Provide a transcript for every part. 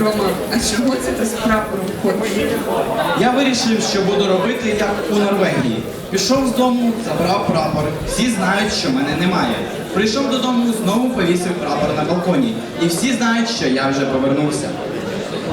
Рома, а чого це ти з прапором ходиш? Я вирішив, що буду робити як у Норвегії. Пішов з дому, забрав прапор. Всі знають, що мене немає. Прийшов додому, знову повісив прапор на балконі. І всі знають, що я вже повернувся.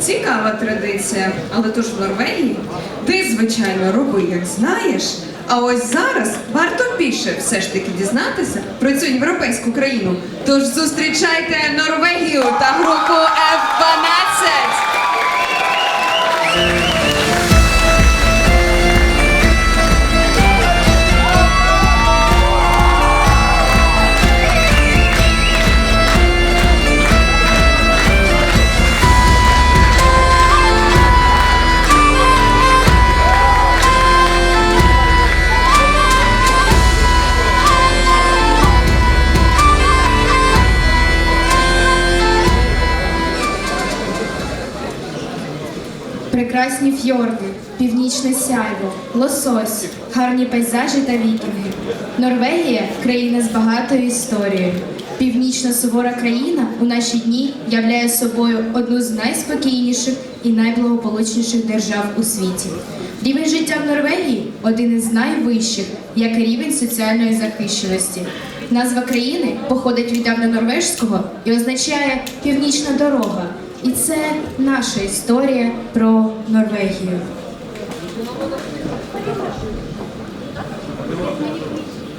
Цікава традиція, але то ж в Норвегії. Ти, звичайно, роби, як знаєш. А ось зараз варто більше все ж таки дізнатися про цю європейську країну. Тож зустрічайте Норвегію та групу F-12! Прекрасні фьорди, північне сяйво, лосось, гарні пейзажі та вікінги. Норвегія країна з багатою історією. Північна сувора країна у наші дні являє собою одну з найспокійніших і найблагополучніших держав у світі. Рівень життя в Норвегії один із найвищих, як і рівень соціальної захищеності. Назва країни походить від давнонорвежського і означає північна дорога. І це наша історія про Норвегію.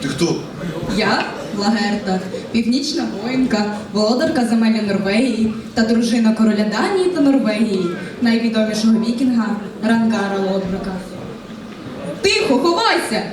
Ти хто? Я Лагерта, північна воїнка, володарка земель Норвегії та дружина короля Данії та Норвегії, найвідомішого вікінга Рангара Лодброка. Тихо, ховайся!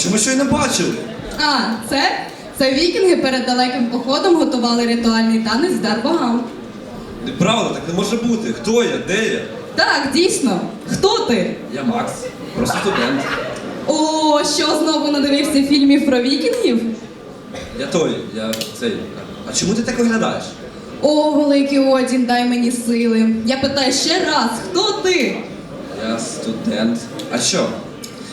Що ми щойно бачили? А, це? Це вікінги перед далеким походом готували ритуальний танець Дарбагам. Неправда, так не може бути. Хто я? Де я? Так, дійсно. Хто ти? Я Макс, просто студент. О, що знову надивився фільмів про вікінгів? Я той, я цей. А чому ти так виглядаєш? О, великий Одін, дай мені сили. Я питаю ще раз, хто ти? Я студент. А що?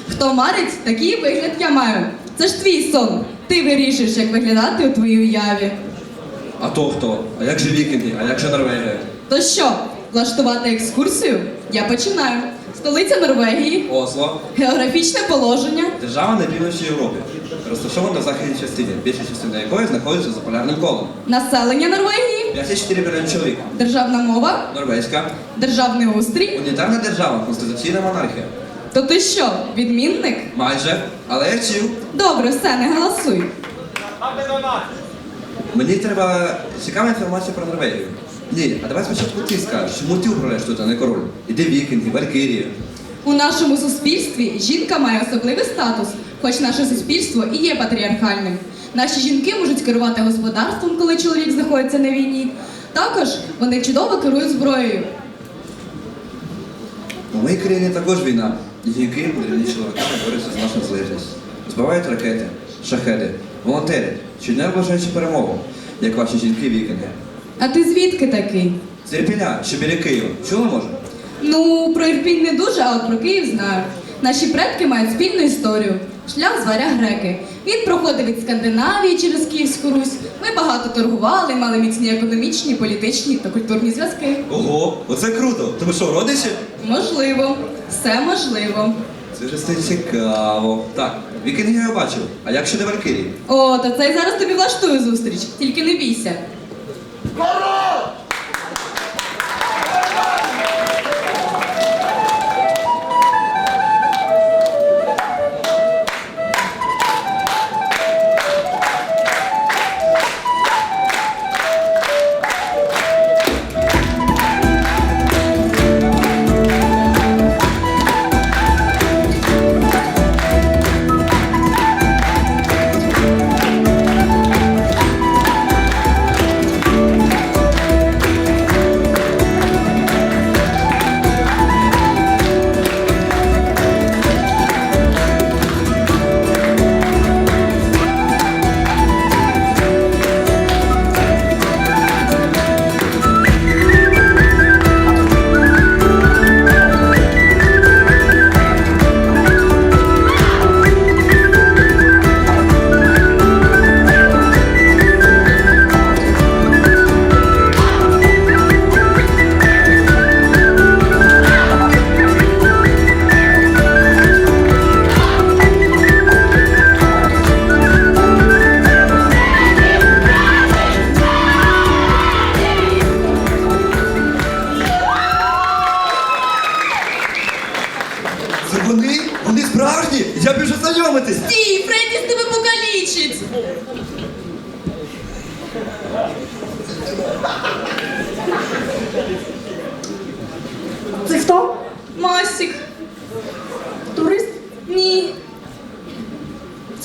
Хто марить, такий вигляд я маю. Це ж твій сон. Ти вирішиш, як виглядати у твоїй уяві. А то хто? А як же вікінги? А як же Норвегія? То що, влаштувати екскурсію? Я починаю. Столиця Норвегії, Осло. географічне положення. Держава на півночі Європи. Розташована на західній частині, більша частина якої знаходиться за полярним колом. Населення Норвегії, 54 мільйони чоловік. державна мова, Норвезька. державний устрій. Унітарна держава, конституційна монархія. То ти що, відмінник? Майже, але я вчив. Добре, все, не голосуй. Мені треба цікава інформація про Норвегію. Ні, а давай спочатку ти скажеш, чому ти управляєш тут, а не король? Іде вікінги, валькірії. У нашому суспільстві жінка має особливий статус, хоч наше суспільство і є патріархальним. Наші жінки можуть керувати господарством, коли чоловік знаходиться на війні. Також вони чудово керують зброєю. У моїй країні також війна. І Жінки, древні чоловіками борються з нашою залежністю. Збивають ракети, шахеди, волонтери, щодня бажаючи перемогу, як ваші жінки-вікінги. А ти звідки такий? З Ірпіня, що біля Києва. Чули може? Ну, про Ірпінь не дуже, а от про Київ знаю. Наші предки мають спільну історію. Шлях з варя греки. Він проходив від Скандинавії через Київську Русь. Ми багато торгували, мали міцні економічні, політичні та культурні зв'язки. Ого, оце круто. Тому що родичі? Можливо, все можливо. Це вже стає цікаво. Так, Вікінги я бачив. А як щодо Валькирії? О, та цей зараз тобі влаштує зустріч, тільки не бійся.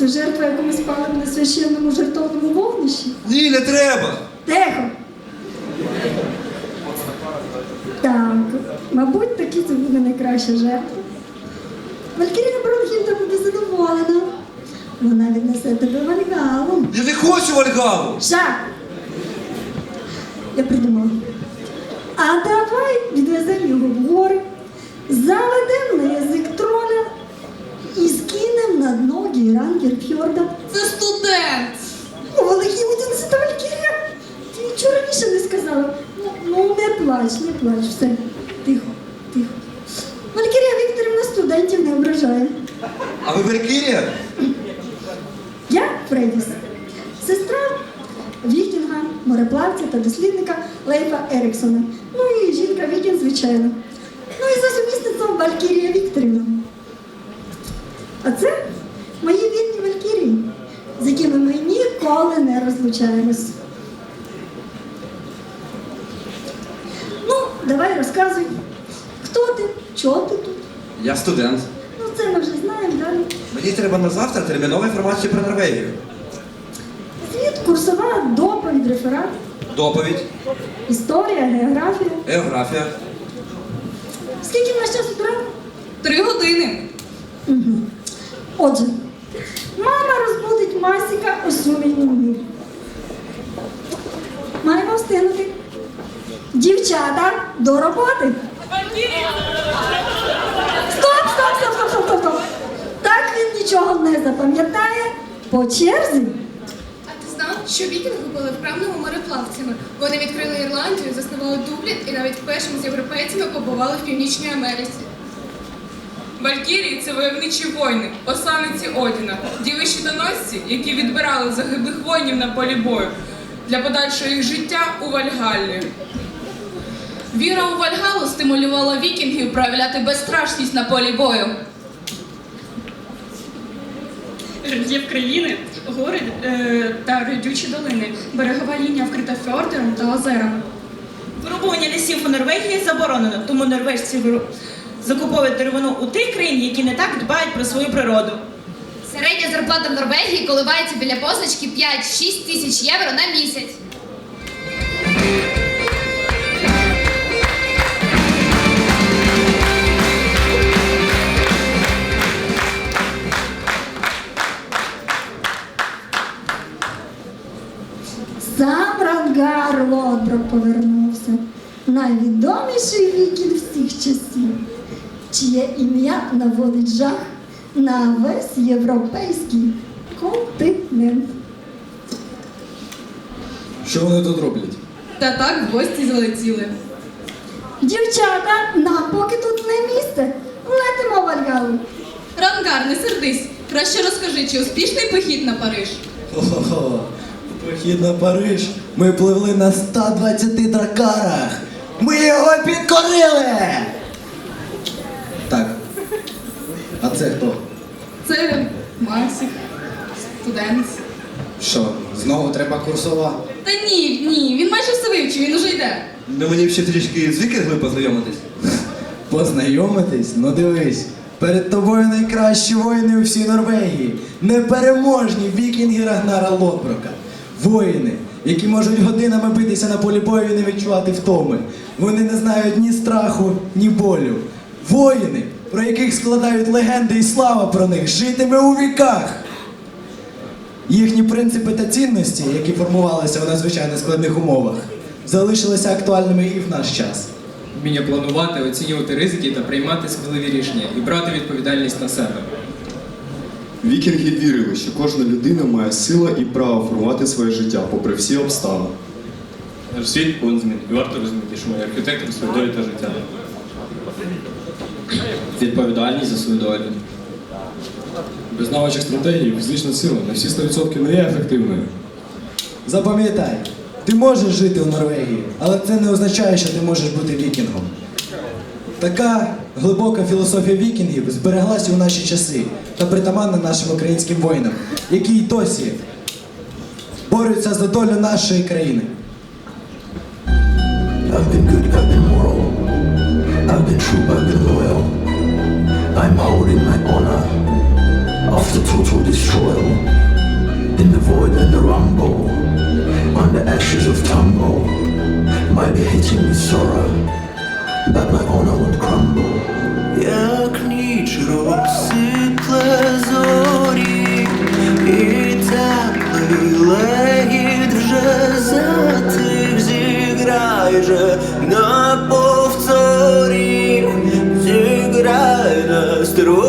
Це жертва, яку ми на священному жертовному вогнищі? Ні, не треба! Тихо! Так, мабуть, таки це буде найкраща жертва. Валькірія Бронхільда буде задоволена. Вона віднесе тебе вальгалом. Я не хочу Вальгалу! Жак! Я придумала. А давай відвеземо його в гори, заведемо на язик скинемо на дно Гірангерфьорда. Це студент. О, Великий Удінце та Валькірія! Ти нічого раніше не сказала. Ну, ну не плач, не плач, все. Тихо, тихо. Валькірія Вікторівна студентів не ображає. А ви Валькірія? Я Фредіс, сестра Вікінга, мореплавця та дослідника Лейфа Еріксона. Ну і жінка Вікінг, звичайно. Ну і за сумісництвом Валькірія Вікторівна. А це мої вірні Валькірії, з якими ми не. Ну, давай розказуй, хто ти, чого ти тут? Я студент. Ну, це ми вже знаємо, далі. Мені треба на завтра термінова інформація про Норвегію. Звіт, курсова, доповідь, реферат, Доповідь, історія, географія. географія. Скільки в нас часу треба? Три години. Угу. Отже, мама розбудить Масіка о сьомій нуль. Маємо встигнути. Дівчата до роботи. Стоп, стоп, стоп, стоп, стоп, стоп, стоп. Так він нічого не запам'ятає. По черзі. А ти знав, що вікінги були вправними мореплавцями? Вони відкрили Ірландію, заснували Дублін і навіть першими з європейцями побували в Північній Америці. Валькірії це войовничі воїни, осаниці Одіна, дівичі доносці, які відбирали загиблих воїнів на полі бою для подальшого їх життя у Вальгаллі. Віра у Вальгалу стимулювала вікінгів проявляти безстрашність на полі бою. Рельєф країни, гори е, та родючі долини, берегова лінія вкрита фьордами та озерами. Вирубування лісів у Норвегії заборонено, тому норвежці закуповують деревину у тих країн, які не так дбають про свою природу. Середня зарплата в Норвегії коливається біля позначки 5-6 тисяч євро на місяць. Сам Рангар Лодро повернувся. Найвідоміший вікінг всіх часів, чиє ім'я наводить жах на весь європейський континент. Що вони тут роблять? Та так в гості залетіли. Дівчата, нам поки тут не місце. Летимо в Вальгалу. Рангар, не сердись. Краще розкажи, чи успішний похід на Париж? Хо-хо-хо. Похід на Париж. Ми пливли на 120 дракарах. Ми його підкорили! Так. А це хто? Це Максик, студент. Що, знову треба курсова? Та ні, ні, він майже все вивчив, він уже йде. Ну мені ще трішки з вікінгами познайомитись. Познайомитись? Ну дивись. Перед тобою найкращі воїни у всій Норвегії. Непереможні вікінги Рагнара Лотброка. Воїни, які можуть годинами битися на полі бою і не відчувати втоми. Вони не знають ні страху, ні болю. Воїни, про яких складають легенди і слава про них, житиме у віках. Їхні принципи та цінності, які формувалися у надзвичайно складних умовах, залишилися актуальними і в наш час. Вміння планувати, оцінювати ризики та приймати сміливі рішення і брати відповідальність на себе. Вікінги вірили, що кожна людина має сила і право формувати своє життя попри всі обставини. Наш світ повинен змінити. І варто розуміти, що ми архітектори своєї долі та життя. Відповідальність за свою долю. Без навичок стратегії фізична сила на всі 100% не є ефективною. Запам'ятай, ти можеш жити у Норвегії, але це не означає, що ти можеш бути вікінгом. Така глибока філософія вікінгів збереглася у наші часи та притаманна нашим українським воїнам, які й досі борються за долю нашої країни. I've been good, I've been moral. I've been true, I've been total destroyal. In the void and the rumble, on the ashes of tumble, might be hitting with sorrow, but my honor won't crumble. Як ніч розсипле зорі, і теплий легіт вже затих, зіграй же на повторі, зіграй на стру.